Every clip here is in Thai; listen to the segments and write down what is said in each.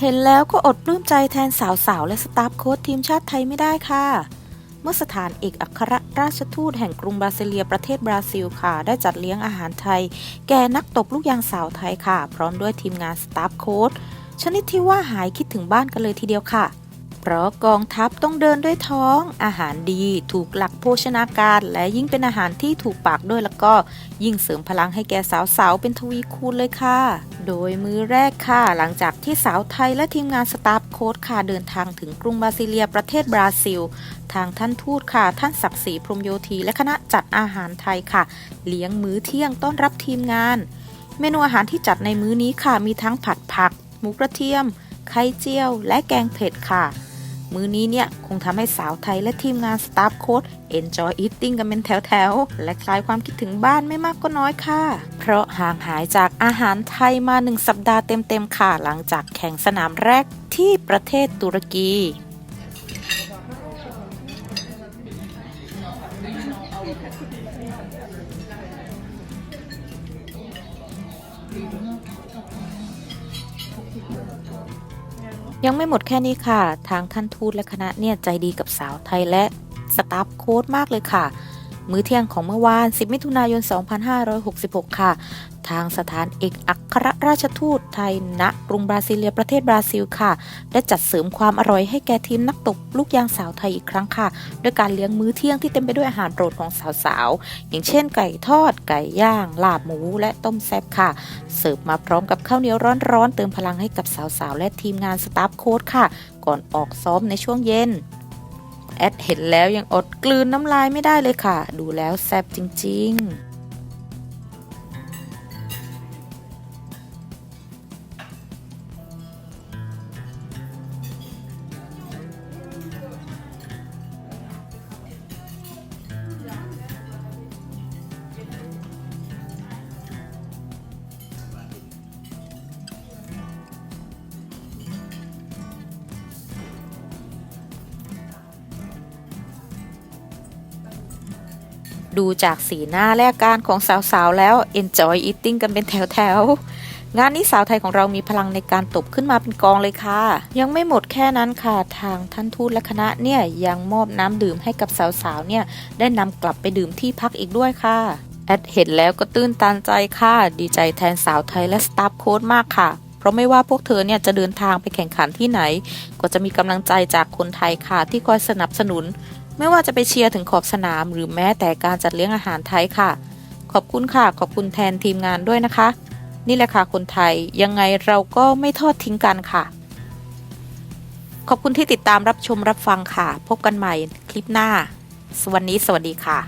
เห็นแล้วก็อดปลื้มใจแทนสาวๆ และสตาฟโค้ชทีมชาติไทยไม่ได้ค่ะ เมื่อสถานเอกอัครราชทูตแห่งกรุงบราซิเลียประเทศบราซิลค่ะ ได้จัดเลี้ยงอาหารไทย แก่นักตบลูกยางสาวไทยค่ะ พร้อมด้วยทีมงานสตาฟโค้ชชนิดที่ว่าหายคิดถึงบ้านกันเลยทีเดียวค่ะ เพราะกองทัพต้องเดินด้วยท้อง อาหารดีถูกหลักโภชนาการ และยิ่งเป็นอาหารที่ถูกปากด้วยแล้วก็ยิ่งเสริมพลังให้แก่สาวๆ เป็นทวีคูณเลยค่ะ โดยมือแรกค่ะ หลังจากที่สาวไทยและทีมงานสตาฟโค้ชค่ะเดินทางถึงกรุงบราซิเลียประเทศบราซิล ทางท่านทูตค่ะ ท่านศักดิ์ศรีพรมโยธีและคณะจัดอาหารไทยค่ะ เลี้ยงมื้อเที่ยงต้อนรับทีมงาน เมนูอาหารที่จัดในมื้อนี้ค่ะมีทั้งผัดผัก หมูกระเทียมไข่เจียว และแกงเผ็ดค่ะ มื้อนี้เนี่ยคงทำให้สาวไทยและทีมงานสตาฟโค้ด enjoy eating กันเป็นแถวๆ และคลายความคิดถึงบ้านไม่มากก็น้อยค่ะ เพราะห่างหายจากอาหารไทยมาหนึ่งสัปดาห์เต็มๆค่ะ หลังจากแข่งสนามแรกที่ประเทศตุรกี ยังไม่หมดแค่นี้ค่ะ ทางท่านทูตและคณะเนี่ยใจดีกับสาวไทยและสตาฟโค้ดมากเลยค่ะ มื้อเที่ยงของเมื่อวาน 10 มิถุนายน 2566 ค่ะ ทางสถานเอกอัครราชทูตไทยณกรุงบราซิเลียประเทศบราซิลค่ะ ได้จัดเสริมความอร่อยให้แก่ทีมนักตบลูกยางสาวไทยอีกครั้งค่ะ ด้วยการเลี้ยงมื้อเที่ยงที่เต็มไปด้วยอาหารโปรดของสาวๆ อย่างเช่นไก่ทอด ไก่ย่าง ลาบหมูและต้มแซ่บค่ะ เสิร์ฟมาพร้อมกับข้าวเหนียวร้อนๆ เติมพลังให้กับสาวๆ และทีมงานสตาฟโค้ดค่ะ ก่อนออกซ้อมในช่วงเย็น แอดเห็นแล้วยังอดกลืนน้ำลายไม่ได้เลยค่ะ ดูแล้วแซ่บจริง ๆ ดูจากสีหน้าและอาการของสาวๆ แล้ว enjoy eating กันเป็นแถวๆ งานนี้สาวไทยของเรามีพลังในการตบขึ้นมาเป็นกองเลยค่ะ ยังไม่หมดแค่นั้นค่ะ ทางท่านทูตและคณะเนี่ยยังมอบน้ำดื่มให้กับสาวๆ เนี่ยได้นำกลับไปดื่มที่พักอีกด้วยค่ะแอดเห็นแล้วก็ตื้นตันใจค่ะ ดีใจแทนสาวไทยและสตาฟโค้ดมากค่ะเพราะไม่ว่าพวกเธอเนี่ยจะเดินทางไปแข่งขันที่ไหน ก็จะมีกำลังใจจากคนไทยค่ะที่คอยสนับสนุน ไม่ว่าจะไปเชียร์ถึงขอบสนาม หรือแม้แต่การจัดเลี้ยงอาหารไทยค่ะ ขอบคุณค่ะ ขอบคุณแทนทีมงานด้วยนะคะ นี่แหละค่ะคนไทยยังไงเราก็ไม่ทอดทิ้งกันค่ะ ขอบคุณที่ติดตามรับชมรับฟังค่ะ พบกันใหม่คลิปหน้าสวัสดีสวัสดีค่ะ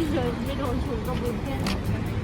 ไม่เคยไม่โดนชูกระบุนแค่ไหน